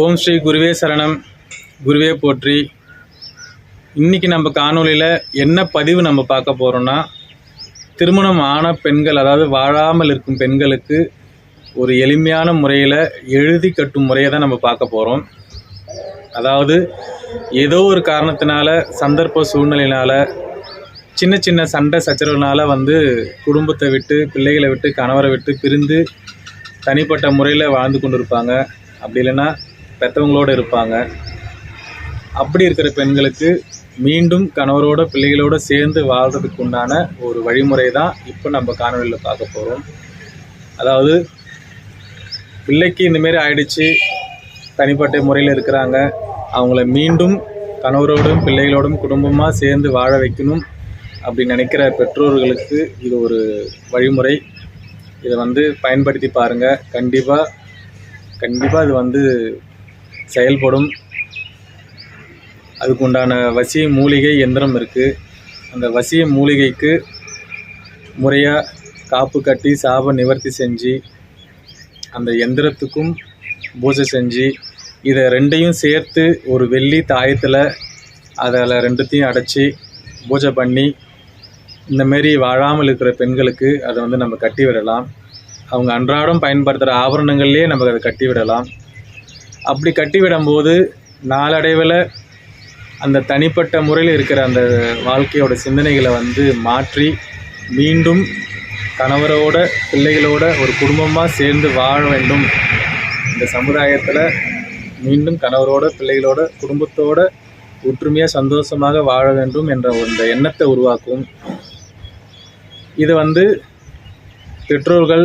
ஓம் ஸ்ரீ குருவே சரணம். குருவே போற்றி. இன்றைக்கி நம்ம காணொளியில் என்ன பதிவு நம்ம பார்க்க போகிறோன்னா திருமணம் ஆன பெண்கள் அதாவது வாழாமல் இருக்கும் பெண்களுக்கு ஒரு எளிமையான முறையில் எழுதி கட்டும் முறையை தான் நம்ம பார்க்க போகிறோம் அதாவது ஏதோ ஒரு காரணத்தினால சந்தர்ப்ப சூழ்நிலையினால் சின்ன சின்ன சண்டை சச்சரவுனால வந்து குடும்பத்தை விட்டு பிள்ளைகளை விட்டு கணவரை விட்டு பிரிந்து தனிப்பட்ட முறையில் வாழ்ந்து கொண்டு இருப்பாங்க அப்படி இல்லைன்னா பெற்றவங்களோடு இருப்பாங்க. அப்படி இருக்கிற பெண்களுக்கு மீண்டும் கணவரோட பிள்ளைகளோட சேர்ந்து வாழ்றதுக்கு உண்டான ஒரு வழிமுறை தான் இப்போ நம்ம காணொலியில் பார்க்க போகிறோம் அதாவது பிள்ளைக்கு இந்தமாரி ஆயிடுச்சு தனிப்பட்ட முறையில் இருக்கிறாங்க அவங்கள மீண்டும் கணவரோடும் பிள்ளைகளோடும் குடும்பமாக சேர்ந்து வாழ வைக்கணும் அப்படி நினைக்கிற பெற்றோர்களுக்கு இது ஒரு வழிமுறை. இதை வந்து பயன்படுத்தி பாருங்கள் கண்டிப்பாக கண்டிப்பாக இது வந்து செயல்படும். அதுக்கு உண்டான வசிய மூலிகை எந்திரம் இருக்குது அந்த வசிய மூலிகைக்கு முறையாக காப்பு கட்டி சாப நிவர்த்தி செஞ்சு அந்த எந்திரத்துக்கும் பூஜை செஞ்சு இதை ரெண்டையும் சேர்த்து ஒரு வெள்ளி தாயத்தில் அதில் ரெண்டுத்தையும் அடைச்சி பூஜை பண்ணி இந்தமாரி வாழாமல் இருக்கிற பெண்களுக்கு அதை வந்து நம்ம கட்டி விடலாம். அவங்க அன்றாடம் பயன்படுத்துகிற ஆபரணங்கள்லேயே நம்ம அதை கட்டி விடலாம். அப்படி கட்டிவிடும்போது நாளடைவில் அந்த தனிப்பட்ட முறையில் இருக்கிற அந்த வாழ்க்கையோட சிந்தனைகளை வந்து மாற்றி மீண்டும் கணவரோட பிள்ளைகளோட ஒரு குடும்பமாக சேர்ந்து வாழ வேண்டும். இந்த சமுதாயத்தில் மீண்டும் கணவரோட பிள்ளைகளோட குடும்பத்தோட ஒற்றுமையாக சந்தோஷமாக வாழ வேண்டும் என்ற இந்த எண்ணத்தை உருவாக்கும். இது வந்து பெற்றோர்கள்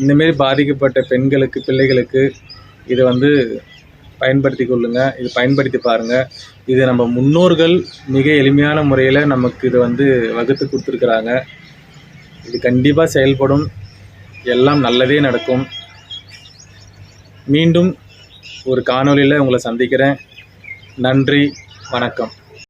இந்தமாரி பாதிக்கப்பட்ட பெண்களுக்கு பிள்ளைகளுக்கு இதை வந்து பயன்படுத்தி கொள்ளுங்கள் இது பயன்படுத்தி பாருங்கள் இது நம்ம முன்னோர்கள் மிக எளிமையான முறையில் நமக்கு இதை வந்து வகுத்து கொடுத்துருக்குறாங்க. இது கண்டிப்பாக செயல்படும். எல்லாம் நல்லதே நடக்கும். மீண்டும் ஒரு காணொளியில் உங்களை சந்திக்கிறேன். நன்றி வணக்கம்.